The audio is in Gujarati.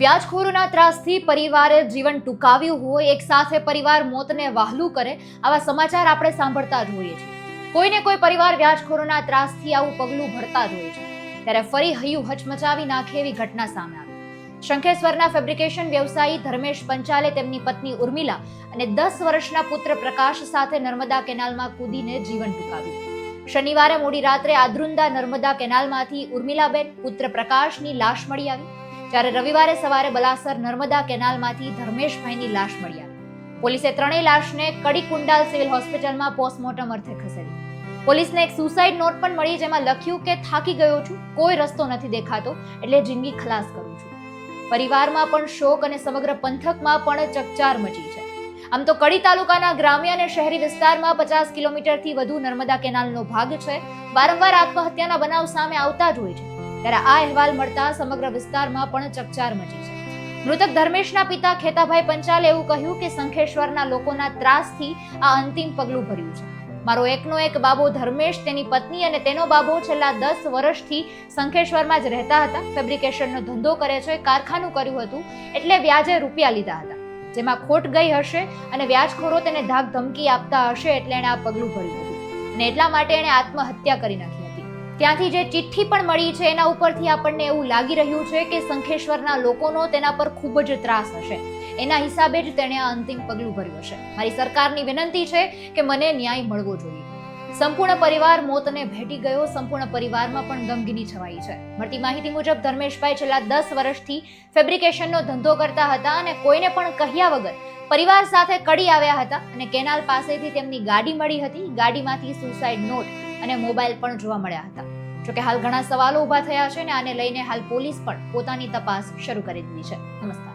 વ્યાજખોરોના ત્રાસથી પરિવારે જીવન ટૂંકાવ્યું હોય, એક સાથે પરિવાર મોતને વહાલું કરે, આવા સમાચાર આપણે સાંભળતા જ હોઈએ છીએ. કોઈને કોઈ પરિવાર વ્યાજખોરોના ત્રાસથી આવું પગલું ભરતા જ હોય છે. ત્યારે ફરી હૈયું હચમચાવી નાખે એવી ઘટના સામે આવી. શંખેશ્વરના ફેબ્રિકેશન વ્યવસાયી ધર્મેશ પંચાલે તેમની પત્ની ઉર્મિલા અને દસ વર્ષના પુત્ર પ્રકાશ સાથે નર્મદા કેનાલમાં કૂદીને જીવન ટૂંકાવ્યું. શનિવારે મોડી રાત્રે આદ્રુંદા નર્મદા કેનાલમાંથી ઉર્મિલાબેન પુત્ર પ્રકાશની લાશ મળી આવી. જ્યારે રવિવારે સવારે બલાસર નર્મદા કેનાલમાંથી ધર્મેશભાઈની લાશ મળી આવી. પોલીસે ત્રણેય લાશને કડી કુંડાલ સિવિલ હોસ્પિટલમાં પોસ્ટમોર્ટમ અર્થે ખસેડી. પોલીસને એક સુસાઇડ નોટ પણ મળી જેમાં લખ્યું કે થાકી ગયો છું, કોઈ રસ્તો નથી દેખાતો, એટલે જિંદગી ખલાસ કરું છું. પરિવારમાં પણ શોક અને સમગ્ર પંથકમાં પણ ચકચાર મચી છે. આમ તો કડી તાલુકાના ગ્રામ્ય અને શહેરી વિસ્તારમાં પચાસ કિલોમીટરથી વધુ નર્મદા કેનાલનો ભાગ છે. વારંવાર આત્મહત્યાના બનાવ સામે આવતા જ હોય છે. ત્યારે આ અહેવાલ મળતા સમગ્ર વિસ્તારમાં પણ ચકચાર મચી છે. મૃતક ધર્મેશના પિતા ખેતાભાઈ પંચાલે એવું કહ્યું કે શંખેશ્વરના લોકોના ત્રાસથી આ અંતિમ પગલું ભર્યું છે. મારો એકનો એક બાબો ધર્મેશ, તેની પત્ની અને તેનો બાબો છેલ્લા દસ વર્ષથી શંખેશ્વરમાં જ રહેતા હતા. ફેબ્રિકેશનનો ધંધો કરે છે, કારખાનું કર્યું હતું, એટલે વ્યાજે રૂપિયા લીધા હતા. જેમાં ખોટ ગઈ હશે અને વ્યાજખોરો તેને ધાક ધમકી આપતા હશે એટલે એણે આ પગલું ભર્યું હતું. અને એટલા માટે એણે આત્મહત્યા કરી નાખી. ત્યાંથી જે ચિઠ્ઠી પણ મળી છે, એના ઉપરથી આપણને એવું લાગી રહ્યું છે કે શંખેશ્વરના લોકોનો તેના પર ખૂબ જ ત્રાસ હશે. એના હિસાબે જ તેણે આ અંતિમ પગલું ભર્યું હશે. મારી સરકારની વિનંતી છે કે મને ન્યાય મળવો જોઈએ. સંપૂર્ણ પરિવાર મોતને ભેટી ગયો, સંપૂર્ણ પરિવારમાં પણ ગમગીની છવાઈ છે. મળતી માહિતી મુજબ ધર્મેશભાઈ છેલ્લા દસ વર્ષથી ફેબ્રિકેશનનો ધંધો કરતા હતા અને કોઈને પણ કહ્યા વગર પરિવાર સાથે કડી આવ્યા હતા અને કેનાલ પાસેથી તેમની ગાડી મળી હતી. ગાડીમાંથી સુસાઇડ નોટ અને મોબાઈલ પણ જોવા મળ્યા હતા. જોકે હાલ ઘણા સવાલો ઊભા થયા છે અને આને લઈને હાલ પોલીસ પણ પોતાની તપાસ શરૂ કરી દીધી છે. નમસ્કાર.